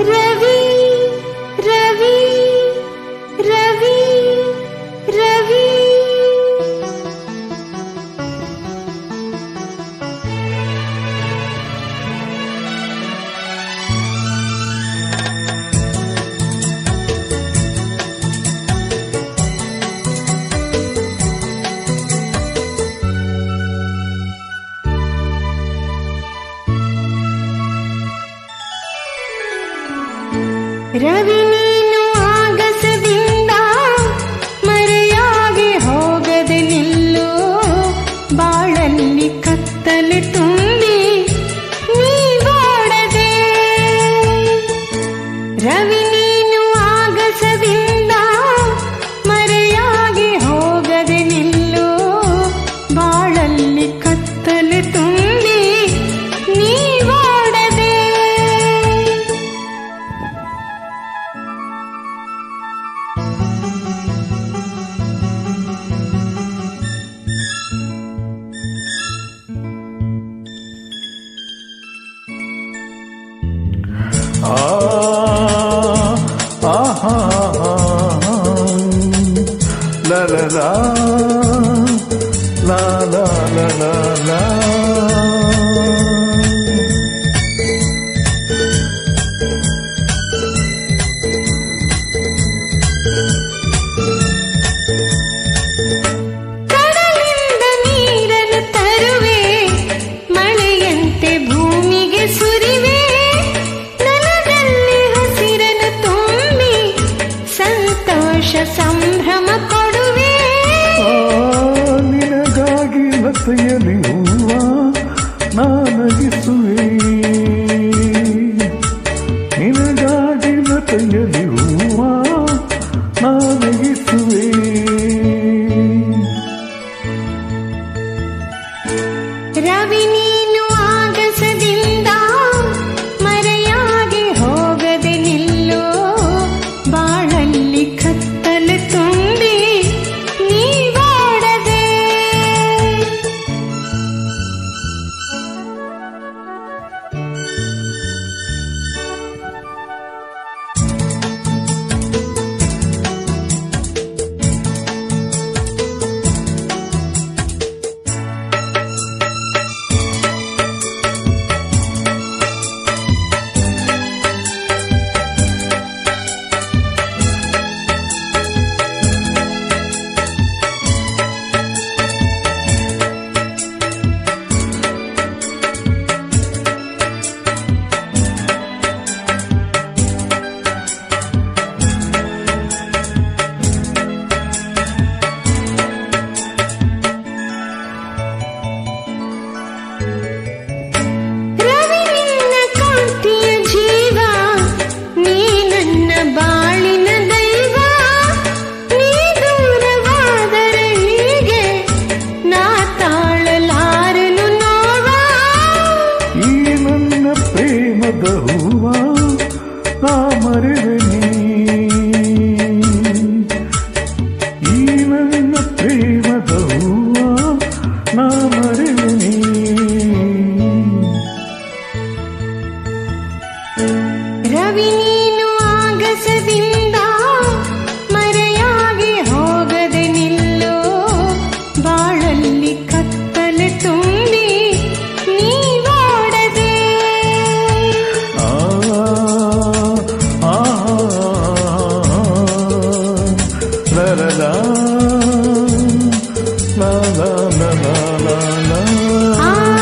रवि रवि லா லா லா லா லா ಸಂಭ್ರಮ ಕೊಡು ಆಸೆಯಲ್ಲಿ ಹೂವ ನಾನಗಿಸುವೆ பிரபுவா நாம் அறிவனே ಈ ನನ್ನ ಪ್ರೇಮದೂ